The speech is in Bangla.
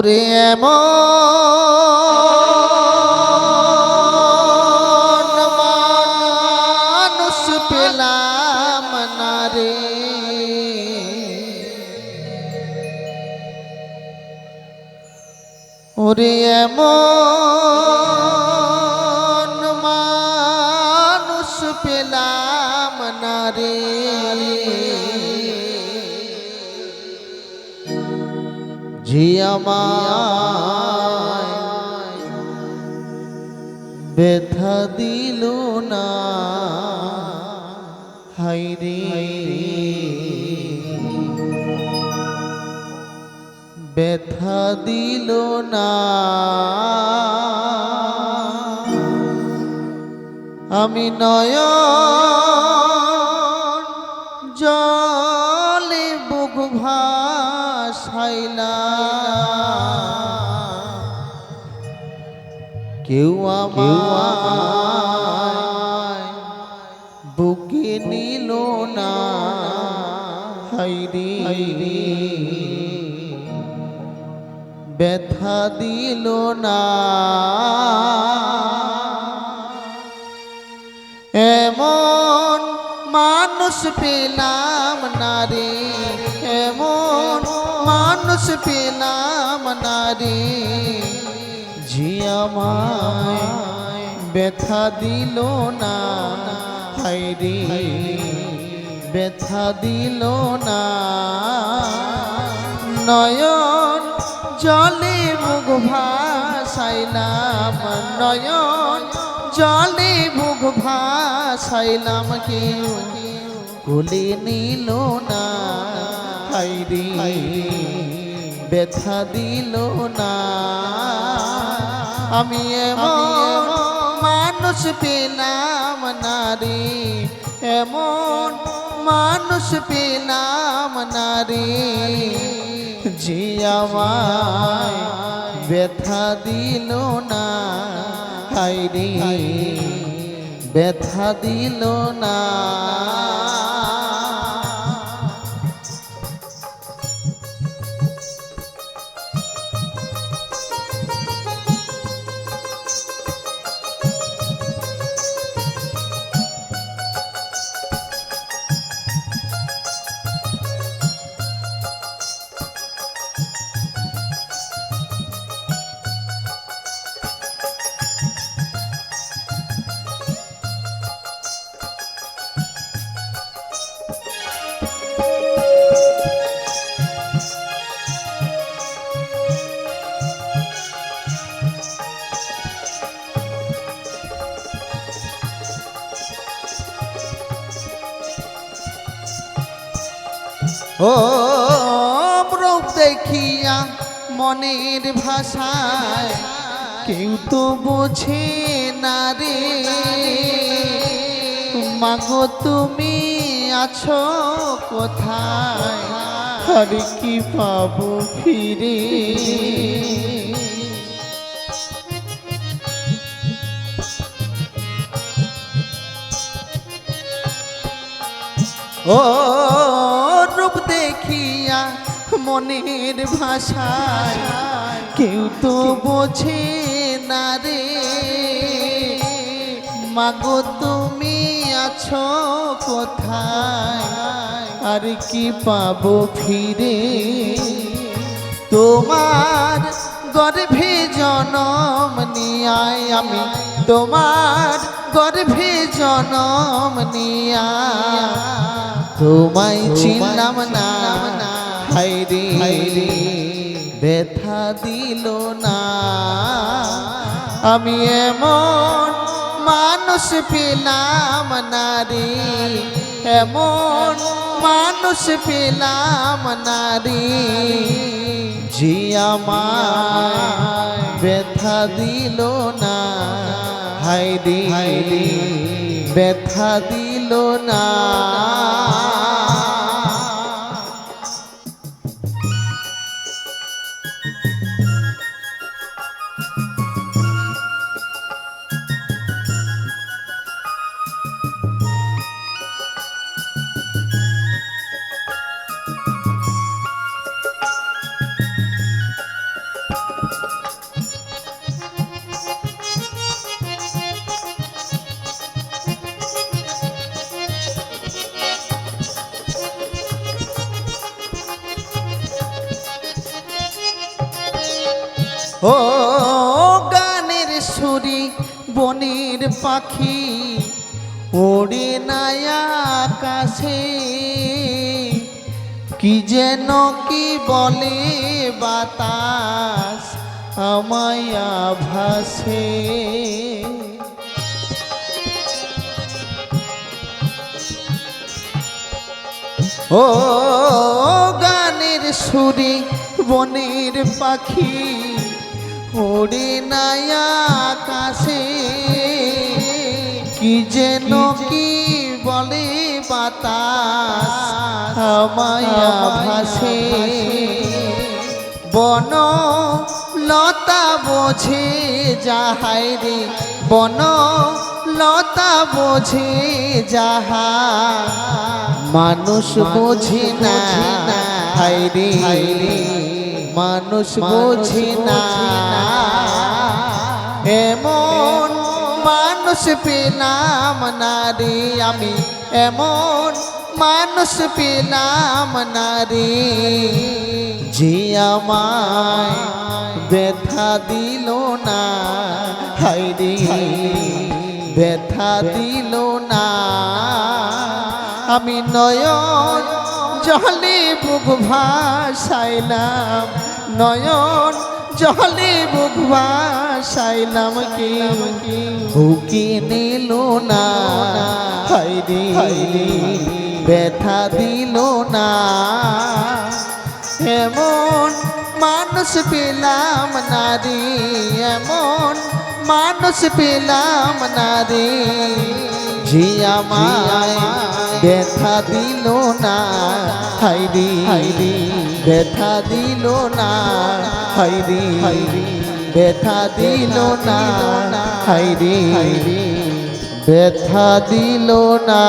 ওরে এমন জিয়ামায় ব্যথা দিল না। হাইরে ব্যথা দিল না। আমি নয় কেউ আমায় বুকে নিল না। হাইরে ব্যথা দিল না। এমন মানুষ পেলাম না রে। এমন মানুষ পেলাম না রে। জিয়ামায় ব্যথা দিল না। হাইরে ব্যথা দিল না। নয়ন জলে মুখ ভাসাইলাম, নয়ন জলে মুখ ভাসাইলাম কেউ, কোলে নিল না। হাইরে ব্যথা দিল না। আমি এমন মানুষ পেলাম না রে এমন মানুষ পেলাম না রে যে আমায় ব্যথা দিল না। হাইরে ব্যথা দিল না। ও রূপ দেখিয়া মনের ভাষায় কেউ তো বোঝে না রে। মাগো, তুমি আছো কোথায়? আর কি পাবো ফিরে? ও মনের ভাষায়, কেউ তো বোঝে না রে। মাগো, তুমি আছো কোথায়? আর কি পাবো ফিরে? তোমার গর্ভে জনম নিয়ায় আমি। তোমার গর্ভে জনম নিয়া তোমায় চিনলাম না। হাইরে হাইরে ব্যথা দিল না। আমি এমন মানুষ পেলাম না রে। এমন মানুষ পেলাম না রে। যে আমায় ব্যথা দিল না। হাইরে হাইরে ব্যথা দিল না। ও গানের সুরি, বনের পাখি, ওড়ে নায়া আকাশে। কি যেন কি বলে বাতাস আমায় ভাসে ও গানের সুরে, বনের পাখি ওড়ে নায়া আকাশে কি যেন কি বলে বাতাস মায়া ভাসে বন লতা বোঝে যাহাই রে বন লতা বোঝে যাহা। মানুষ বোঝে না হাই রে। মানুষ বোঝে না। এমন মানুষ পেলাম না রে আমি। এমন মানুষ পেলাম না রে। যে আমায় ব্যথা দিল না হাই রে। ব্যথা দিল না। আমি নয়ন জলে বুক ভাসাইলাম, নয়ন জলে বুক ভাসাইলাম কি? হুকি নিল না হাইরে ব্যথা দিল না। এমন মানুষ পেলাম না রে, এমন মানুষ পেলাম না রে। যে মায় ব্যথা দিল না হাইরি। হাইরি। ব্যথা দিল না হাইরি। হাইরি। ব্যথা দিল না হাইরি। হাইরি। ব্যথা দিল না।